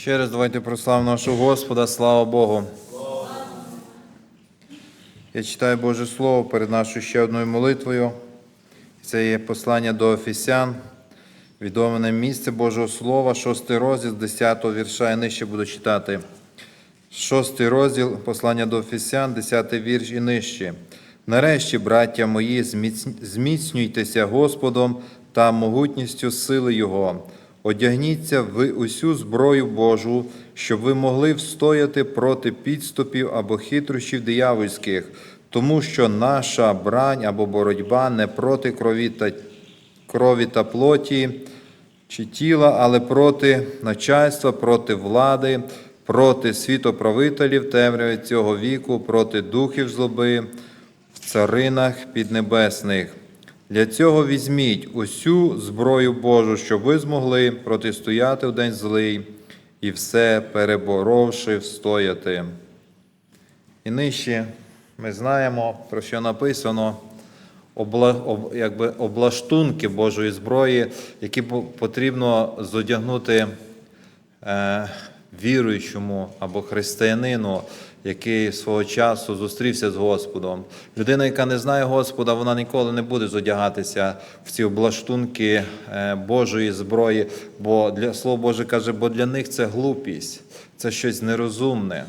Ще раз давайте прославимо нашого Господа, слава Богу. Я читаю Боже Слово перед нашою ще одною молитвою. Це є послання до Офісян, відоме нам місце Божого Слова, шостий розділ, 10 вірша. Я нижче буду читати. Шостий розділ послання до Офісян, 10 вірш і нижче. Нарешті, браття мої, зміцнюйтеся Господом та могутністю сили Його. Одягніться в усю зброю Божу, щоб ви могли встояти проти підступів або хитрощів диявольських, тому що наша брань або боротьба не проти крові та, крові та плоті, чи тіла, але проти начальства, проти влади, проти світоправителів темряви цього віку, проти духів злоби в царинах піднебесних. Для цього візьміть усю зброю Божу, щоб ви змогли протистояти в день злий і все переборовши встояти. І нижче ми знаємо, про що написано якби облаштунки Божої зброї, які потрібно зодягнути е, віруючому або християнину, який свого часу зустрівся з Господом. Людина, яка не знає Господа, вона ніколи не буде зодягатися в ці облаштунки е, Божої зброї, бо для Слово Боже каже, бо для них це глупість, це щось нерозумне.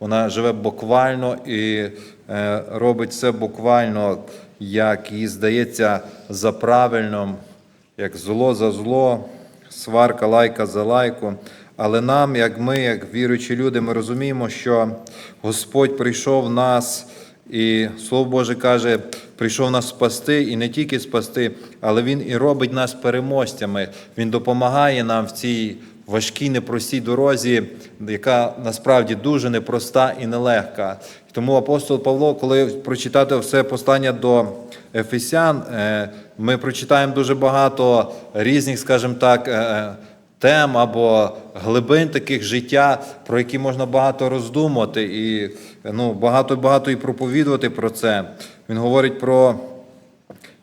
Вона живе буквально і е, робить все буквально, як їй здається, за правильним, як зло за зло, сварка, лайка за лайку. Але нам, як ми, як віруючі люди, ми розуміємо, що Господь прийшов нас, і Слово Боже каже, прийшов нас спасти, і не тільки спасти, але Він і робить нас переможцями. Він допомагає нам в цій важкій, непростій дорозі, яка насправді дуже непроста і нелегка. Тому апостол Павло, коли прочитати все послання до Ефесян, е, ми прочитаємо дуже багато різних, скажімо так, е, тем або глибин таких життя, про які можна багато роздумувати і ну, багато-багато і проповідувати про це. Він говорить про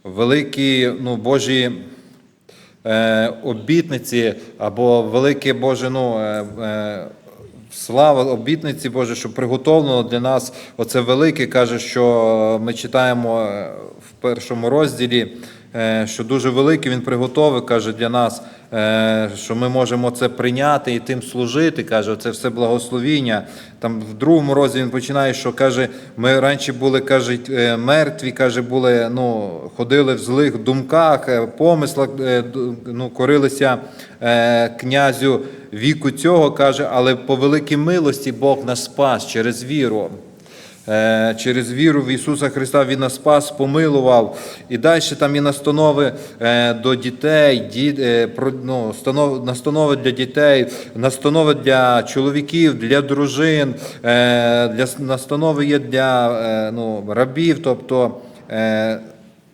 великі ну, Божі е, обітниці або велике Боже, ну, е, е, слава обітниці Боже, що приготовлено для нас. Оце велике каже, що ми читаємо е, в першому розділі. Е, Що дуже великий він приготовив, каже для нас, е, що ми можемо це прийняти і тим служити. Каже, це все благословіння. Там в другому розділі він починає, що каже, ми раніше були, каже, е, мертві, каже, були, ну, ходили в злих думках, помислах, ну, корилися князю віку цього, каже, але по великій милості Бог нас спас через віру. Е, Через віру в Ісуса Христа Він нас спас, помилував. І далі там і настанови е, до дітей, ді- е, ну, станов- настанови для дітей, настанови для чоловіків, для дружин, для настанови є для ну, рабів. тобто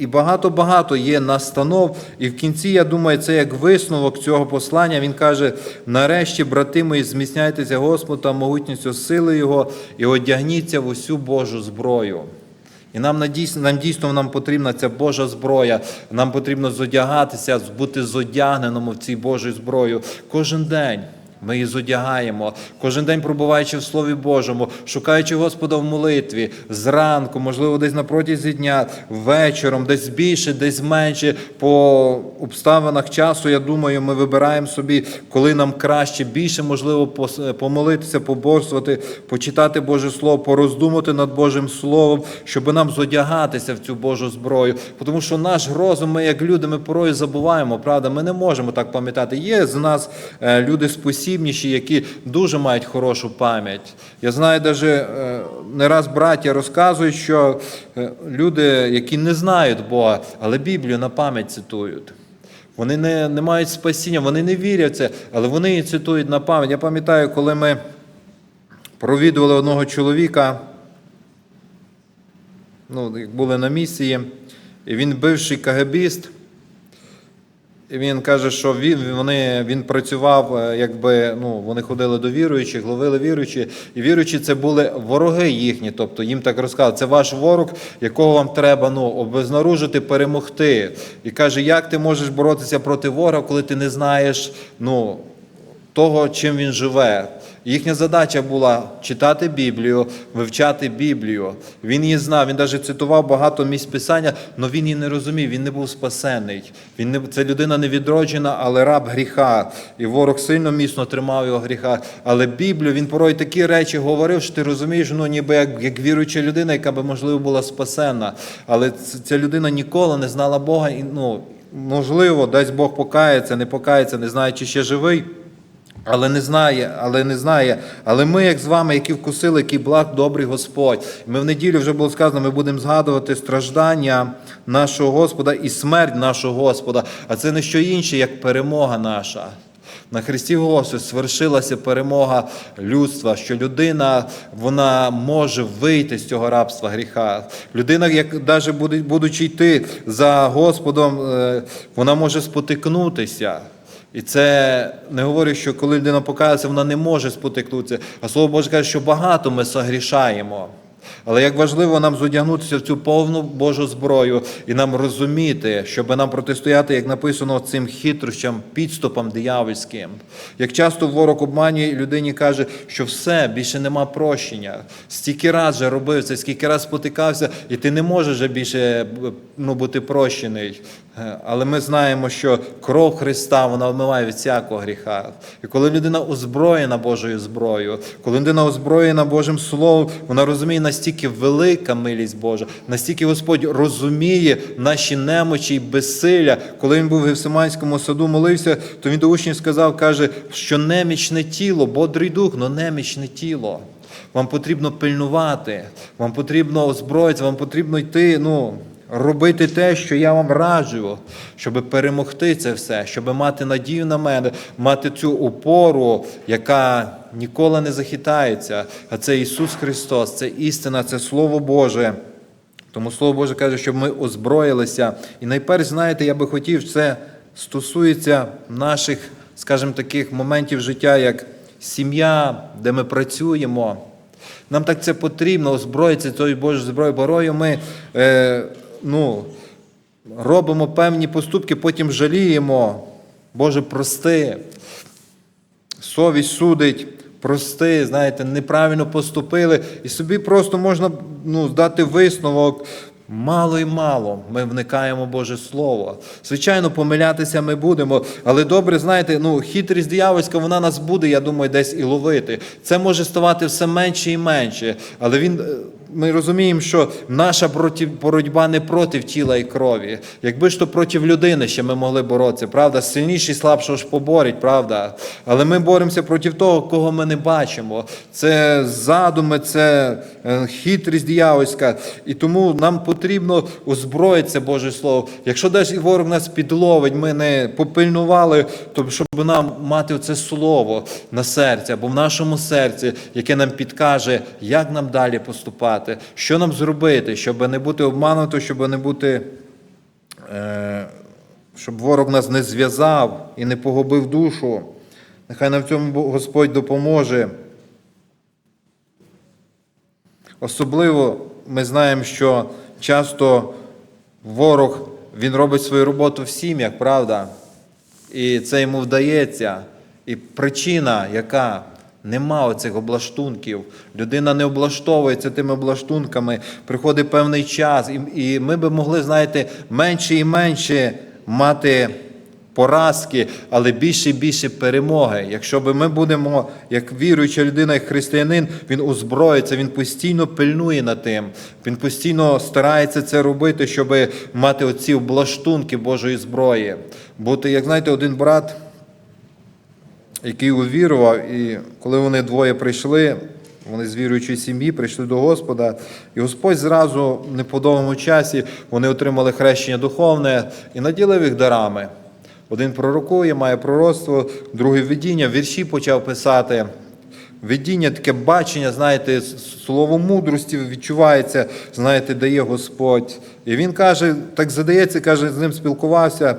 і багато-багато є настанов. І в кінці, я думаю, це як висновок цього послання. Він каже: нарешті, брати мої, зміцняйтеся Господу та могутністю сили Його і одягніться в усю Божу зброю. І нам нам дійсно нам потрібна ця Божа зброя. Нам потрібно зодягатися, бути зодягненому в цій Божій зброю кожен день. Ми її зодягаємо, кожен день пробуваючи в Слові Божому, шукаючи Господа в молитві, зранку, можливо, десь на протязі дня, вечором, десь більше, десь менше. По обставинах часу, я думаю, ми вибираємо собі, коли нам краще, більше можливо помолитися, поборствувати, почитати Боже Слово, пороздумати над Божим Словом, щоб нам зодягатися в цю Божу зброю. Тому що наш розум, ми як люди, ми порою забуваємо, правда, ми не можемо так пам'ятати. Є з нас е, люди спосібніші, які дуже мають хорошу пам'ять. Я знаю, навіть не раз браття розказують, що е, люди, які не знають Бога, але Біблію на пам'ять цитують. Вони не, не мають спасіння, вони не вірять в це, але вони її цитують на пам'ять. Я пам'ятаю, коли ми провідували одного чоловіка, ну, як були на місії, і він бивший КГБіст. Він каже, що він, вони, він працював, е, якби ну, вони ходили до віруючих, ловили віруючі, і віруючі це були вороги їхні. Тобто їм так розказали, це ваш ворог, якого вам треба ну, обезнаружити, перемогти. І каже, як ти можеш боротися проти ворога, коли ти не знаєш, ну, того, чим він живе. Їхня задача була читати Біблію, вивчати Біблію. Він її знав, він навіть цитував багато місць писання, але він її не розумів, він не був спасений. Він не, це людина не відроджена, але раб гріха. І ворог сильно міцно тримав його гріха. Але Біблію він порой такі речі говорив, що ти розумієш, ну ніби як, як віруюча людина, яка би, можливо, була спасена. Але ця людина ніколи не знала Бога. І, ну, можливо, дасть Бог покається, не покається, не знає, чи ще живий. Але не знає, але не знає. Але ми, як з вами, які вкусили, який благ добрий Господь. Ми в неділю вже було сказано, ми будемо згадувати страждання нашого Господа і смерть нашого Господа. А це не що інше, як перемога наша. На Христі Господі свершилася перемога людства, що людина вона може вийти з цього рабства гріха. Людина, як навіть будучи йти за Господом, е, вона може спотикнутися. І це не говорю, що коли людина покається, вона не може спотикнутися. А слово Боже каже, що багато ми согрішаємо. Але як важливо нам зодягнутися в цю повну Божу зброю і нам розуміти, щоб нам протистояти, як написано, цим хитрощам, підступам диявольським. Як часто ворог обманює людині каже, що все, більше нема прощення. Стільки раз вже робив це, скільки раз спотикався, і ти не можеш вже більше ну, бути прощений. Е, Але ми знаємо, що кров Христа вона вмиває від всякого гріха. І коли людина озброєна Божою зброєю, коли людина озброєна Божим Словом, вона розуміє настільки велика милість Божа, настільки Господь розуміє наші немочі і безсилля. Коли він був в Гефсиманському саду, молився, то він до учнів сказав, каже, що немічне тіло, бодрий дух, але немічне тіло. Вам потрібно пильнувати, вам потрібно озброїтися, вам потрібно йти. ну, робити те, що я вам раджу, щоб перемогти це все, щоб мати надію на мене, мати цю опору, яка ніколи не захитається. А це Ісус Христос, це істина, це Слово Боже. Тому Слово Боже каже, щоб ми озброїлися. І найперш, знаєте, я би хотів, це стосується наших, скажімо, таких моментів життя, як сім'я, де ми працюємо. Нам так це потрібно, озброїтися цією Божою зброєю. Борою ми е, ну, робимо певні поступки, потім жаліємо. Боже, прости. Совість судить, прости, знаєте, неправильно поступили. І собі просто можна ну, здати висновок. Мало і мало ми вникаємо Боже Слово. Звичайно, помилятися ми будемо, але добре, знаєте, ну, хитрість диявольська, вона нас буде, я думаю, десь і ловити. Це може ставати все менше і менше. Але він, е, ми розуміємо, що наша боротьба не проти тіла і крові. Якби ж то проти людини ще ми могли боротися, правда? Сильніший слабшого ж поборить, правда? Але ми боремося проти того, кого ми не бачимо. Це задуми, це е, хитрість диявольська. І тому нам потрібно озброїтися Боже Слово. Якщо десь ворог нас підловить, ми не попильнували, то щоб нам мати це слово на серці або в нашому серці, яке нам підкаже, як нам далі поступати, що нам зробити, щоб не бути обмануто, щоб не бути. Е, щоб ворог нас не зв'язав і не погубив душу. Нехай нам в цьому Господь допоможе. Особливо ми знаємо, що часто ворог він робить свою роботу в сім'ях, правда? І це йому вдається. І причина, яка нема оцих облаштунків, людина не облаштовується тими облаштунками, приходить певний час, і, і ми би могли, знаєте, менше і менше мати поразки, але більше і більше перемоги. Якщо би ми будемо, як віруюча людина, як християнин, він озброїться, він постійно пильнує над тим, він постійно старається це робити, щоб мати оці облаштунки Божої зброї. Бути, як знаєте, один брат, який увірував, і коли вони двоє прийшли, вони з віруючої сім'ї прийшли до Господа, і Господь зразу в неподовгому часі вони отримали хрещення духовне і наділив їх дарами. Один пророкує, має пророцтво, другий видіння, вірші почав писати. Видіння, таке бачення, знаєте, слово мудрості відчувається, знаєте, дає Господь. І він каже, так задається, каже, з ним спілкувався.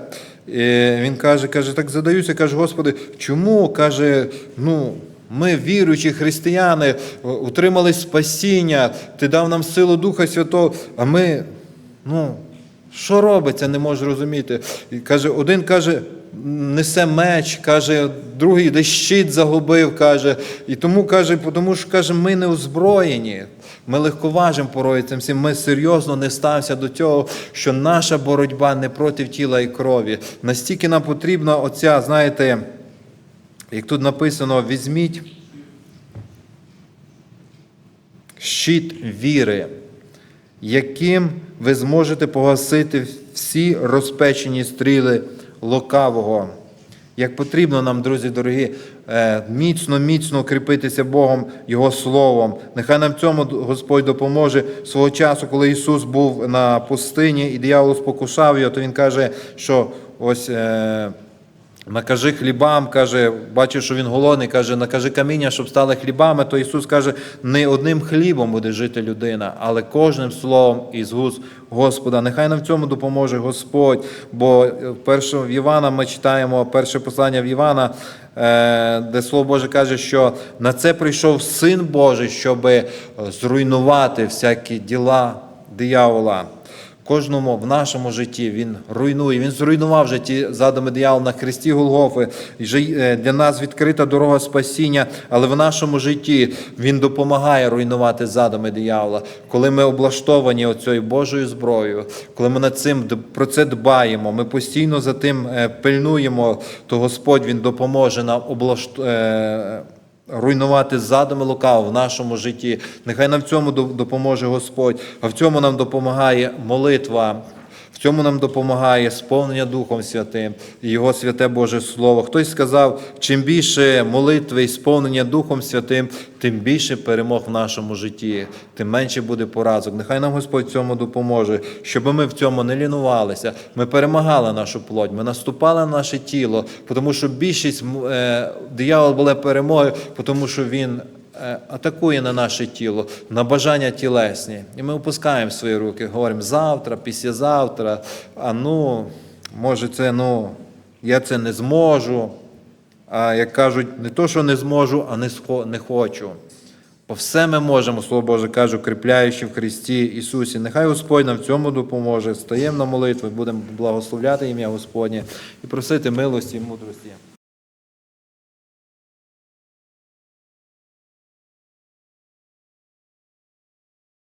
Він каже, каже, так задаюся, каже, Господи, чому? Каже, ну, ми, віруючі християни, отримали спасіння, Ти дав нам силу Духа Святого, а ми, ну, що робиться, не можу розуміти. І каже, один каже, несе меч, каже, другий десь щит загубив, каже. І тому каже, тому що каже, ми не озброєні. Ми легковажимо порою цим всім. Ми серйозно не ставимося до цього, що наша боротьба не проти тіла і крові. Настільки нам потрібна оця, знаєте, як тут написано, візьміть щит віри, яким ви зможете погасити всі розпечені стріли лукавого. Як потрібно нам, друзі дорогі, міцно, міцно укріпитися Богом, Його Словом. Нехай нам цьому Господь допоможе свого часу, коли Ісус був на пустині і диявол спокушав його, то Він каже, що ось. Е, Накажи хлібам, каже, бачиш, що він голодний, каже, накажи каміння, щоб стали хлібами, то Ісус каже, не одним хлібом буде жити людина, але кожним словом із густ Господа. Нехай нам в цьому допоможе Господь. Бо перше в Івана ми читаємо перше послання в Івана, е, де Слово Боже каже, що на це прийшов Син Божий, щоб зруйнувати всякі діла диявола. Кожному в нашому житті він руйнує. Він зруйнував вже ті задуми диявола на хресті Голгофи. Е, Для нас відкрита дорога спасіння, але в нашому житті він допомагає руйнувати задуми диявола. Коли ми облаштовані оцією Божою зброєю, коли ми над цим про це дбаємо, ми постійно за тим е, пильнуємо, то Господь він допоможе нам облаштувати руйнувати задуми лукаво в нашому житті. Нехай нам в цьому до- допоможе Господь, а в цьому нам допомагає молитва. Цьому нам допомагає сповнення Духом Святим і Його святе Боже Слово. Хтось сказав, чим більше молитви і сповнення Духом Святим, тим більше перемог в нашому житті, тим менше буде поразок. Нехай нам Господь цьому допоможе, щоб ми в цьому не лінувалися. Ми перемагали нашу плоть, ми наступали на наше тіло, тому що більшість е, диявол була перемогою, тому що він атакує на наше тіло, на бажання тілесні. І ми опускаємо свої руки, говоримо завтра, післязавтра, а ну, може, це ну, я це не зможу. А як кажуть, не то, що не зможу, а не, не хочу. Бо все ми можемо, Слово Боже каже, укріпляючи в Христі Ісусі. Нехай Господь нам в цьому допоможе. Стаємо на молитву, будемо благословляти ім'я Господнє і просити милості і мудрості.